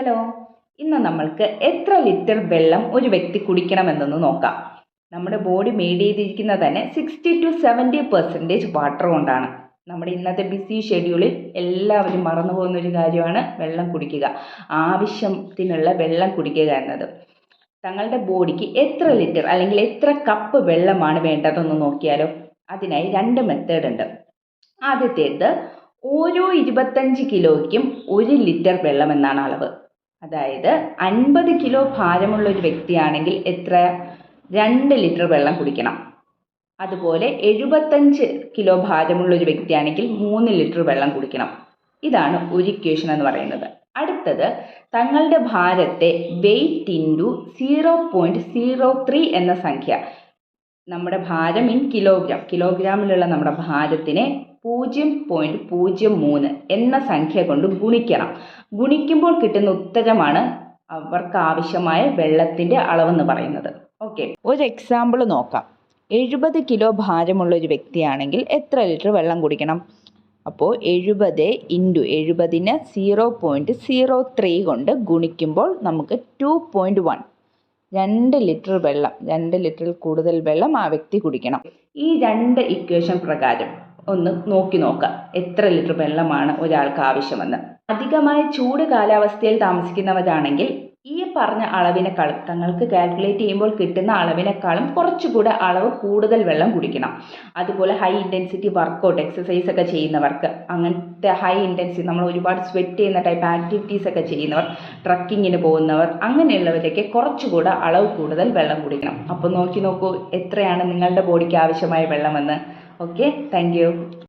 Hello ഇന്ന് നമ്മൾക്ക് എത്ര ലിറ്റർ വെള്ളം ഒരു വ്യക്തി കുടിക്കണമെന്നൊന്ന് നോക്കാം. നമ്മുടെ ബോഡി മെയ്ഡ് ചെയ്തിരിക്കുന്നത് തന്നെ sixty two seventy percentage water കൊണ്ടാണ്. നമ്മുടെ ഇന്നത്തെ ബിസി ഷെഡ്യൂളിൽ എല്ലാവരും മറന്നു പോകുന്ന ഒരു കാര്യമാണ് വെള്ളം കുടിക്കുക ആവശ്യത്തിനുള്ള വെള്ളം കുടിക്കുക എന്നത്. തങ്ങളുടെ ബോഡിക്ക് എത്ര ലിറ്റർ അല്ലെങ്കിൽ എത്ര കപ്പ് വെള്ളമാണ് വേണ്ടതെന്ന് നോക്കിയാലോ അതിനായി രണ്ട് മെത്തേഡ് ഉണ്ട്. ആദ്യത്തേത് ഓരോ ഇരുപത്തഞ്ച് കിലോയ്ക്കും ഒരു ലിറ്റർ വെള്ളം എന്നാണ് അളവ്. അതായത് അൻപത് കിലോ ഭാരമുള്ള ഒരു വ്യക്തിയാണെങ്കിൽ എത്ര? രണ്ട് ലിറ്റർ വെള്ളം കുടിക്കണം. അതുപോലെ എഴുപത്തഞ്ച് കിലോ ഭാരമുള്ള ഒരു വ്യക്തിയാണെങ്കിൽ മൂന്ന് ലിറ്റർ വെള്ളം കുടിക്കണം. ഇതാണ് ഒരു ഇക്വേഷൻ എന്ന് പറയുന്നത്. അടുത്തത് തങ്ങളുടെ ഭാരത്തെ weight into zero point zero three എന്ന സംഖ്യ. നമ്മുടെ ഭാരം ഇൻ കിലോഗ്രാം കിലോഗ്രാമിലുള്ള നമ്മുടെ ഭാരത്തിനെ പൂജ്യം പോയിന്റ് പൂജ്യം മൂന്ന് എന്ന സംഖ്യ കൊണ്ട് ഗുണിക്കണം. ഗുണിക്കുമ്പോൾ കിട്ടുന്ന ഉത്തരമാണ് അവർക്ക് ആവശ്യമായ വെള്ളത്തിന്റെ അളവെന്ന് പറയുന്നത്. ഓക്കെ ഒരു എക്സാമ്പിൾ നോക്കാം. എഴുപത് കിലോ ഭാരമുള്ള ഒരു വ്യക്തിയാണെങ്കിൽ എത്ര ലിറ്റർ വെള്ളം കുടിക്കണം? അപ്പോൾ എഴുപത് ഇന്റു എഴുപതിന് സീറോ പോയിന്റ് സീറോ ത്രീ കൊണ്ട് ഗുണിക്കുമ്പോൾ നമുക്ക് ടു പോയിന്റ് വൺ രണ്ട് ലിറ്റർ വെള്ളം രണ്ട് ലിറ്ററിൽ കൂടുതൽ വെള്ളം ആ വ്യക്തി കുടിക്കണം. ഈ രണ്ട് ഇക്വേഷൻ പ്രകാരം ഒന്ന് നോക്കി നോക്കാം. എത്ര ലിറ്റർ വെള്ളമാണ് ഒരാൾക്ക് ആവശ്യമെന്ന്. അധികമായ ചൂട് കാലാവസ്ഥയിൽ താമസിക്കുന്നവരാണെങ്കിൽ ഈ പറഞ്ഞ അളവിനേക്കാളും തങ്ങൾക്ക് കാൽക്കുലേറ്റ് ചെയ്യുമ്പോൾ കിട്ടുന്ന അളവിനേക്കാളും കുറച്ചുകൂടെ അളവ് കൂടുതൽ വെള്ളം കുടിക്കണം. അതുപോലെ ഹൈ ഇന്റൻസിറ്റി വർക്കൗട്ട് എക്സസൈസ് ഒക്കെ ചെയ്യുന്നവർക്ക് അങ്ങനത്തെ ഹൈ ഇന്റൻസിറ്റി നമ്മൾ ഒരുപാട് സ്വെറ്റ് ചെയ്യുന്ന ടൈപ്പ് ആക്ടിവിറ്റീസ് ഒക്കെ ചെയ്യുന്നവർ ട്രക്കിങ്ങിന് പോകുന്നവർ അങ്ങനെയുള്ളവരൊക്കെ കുറച്ചുകൂടെ അളവ് കൂടുതൽ വെള്ളം കുടിക്കണം. അപ്പോൾ നോക്കി നോക്കൂ എത്രയാണ് നിങ്ങളുടെ ബോഡിക്ക് ആവശ്യമായ വെള്ളമെന്ന്. Okay thank